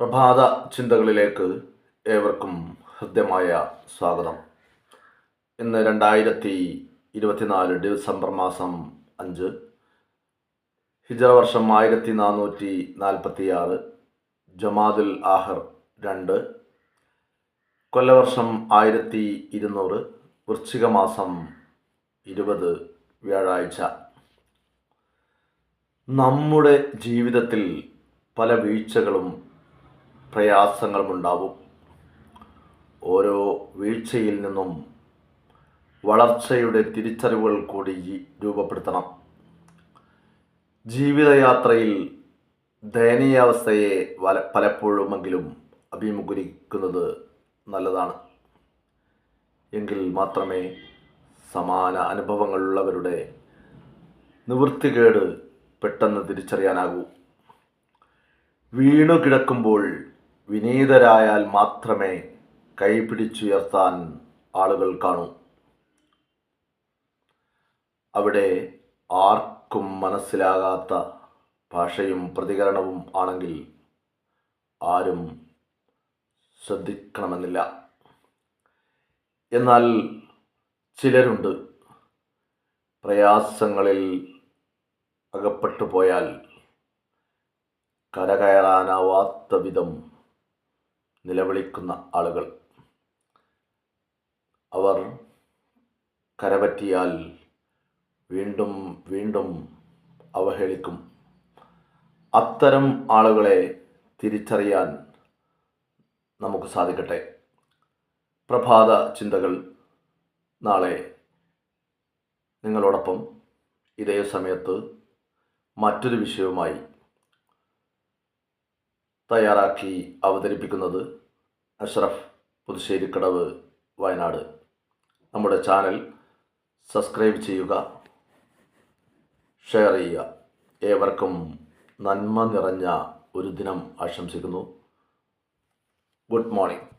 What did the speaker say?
പ്രഭാത ചിന്തകളിലേക്ക് ഏവർക്കും ഹൃദ്യമായ സ്വാഗതം. ഇന്ന് രണ്ടായിരത്തി ഇരുപത്തിനാല് ഡിസംബർ മാസം അഞ്ച് ഹിജറ വർഷം ആയിരത്തി നാനൂറ്റി നാൽപ്പത്തി ആറ് ജമാദുൽ ആഹർ രണ്ട് കൊല്ലവർഷം ആയിരത്തി ഇരുന്നൂറ് വൃശ്ചിക മാസം ഇരുപത് വ്യാഴാഴ്ച. നമ്മുടെ ജീവിതത്തിൽ പല വീഴ്ചകളും പ്രയാസങ്ങളുമുണ്ടാവും. ഓരോ വീഴ്ചയിൽ നിന്നും വളർച്ചയുടെ തിരിച്ചറിവുകൾ കൂടി രൂപപ്പെടുത്തണം. ജീവിതയാത്രയിൽ ദയനീയാവസ്ഥയെ വല പലപ്പോഴുമെങ്കിലും അഭിമുഖീകരിക്കുന്നത് നല്ലതാണ്. എങ്കിൽ മാത്രമേ സമാന അനുഭവങ്ങളുള്ളവരുടെ നിവൃത്തികേട് പെട്ടെന്ന് തിരിച്ചറിയാനാകൂ. വീണു കിടക്കുമ്പോൾ വിനീതരായാൽ മാത്രമേ കൈപിടിച്ചുയർത്താൻ ആളുകൾ കാണൂ. അവിടെ ആർക്കും മനസ്സിലാകാത്ത ഭാഷയും പ്രതികരണവും ആണെങ്കിൽ ആരും ശ്രദ്ധിക്കണമെന്നില്ല. എന്നാൽ ചിലരുണ്ട്. പ്രയാസങ്ങളിൽ അകപ്പെട്ടു പോയാൽ കരകയറാനാവാത്ത വിധം നിലവിളിക്കുന്ന ആളുകൾ. അവർ കരപറ്റിയാൽ വീണ്ടും വീണ്ടും അവഹേളിക്കും. അത്തരം ആളുകളെ തിരിച്ചറിയാൻ നമുക്ക് സാധിക്കട്ടെ. പ്രഭാത ചിന്തകൾ നാളെ നിങ്ങളോടൊപ്പം ഇതേ സമയത്ത് മറ്റൊരു വിഷയവുമായി തയ്യാറാക്കി അവതരിപ്പിക്കുന്നത് അഷ്റഫ് പുതുശ്ശേരിക്കടവ് വയനാട്. നമ്മുടെ ചാനൽ സബ്സ്ക്രൈബ് ചെയ്യുക ഷെയർ ചെയ്യുക. ഏവർക്കും നന്മ നിറഞ്ഞ ഒരു ദിനം ആശംസിക്കുന്നു. Good morning.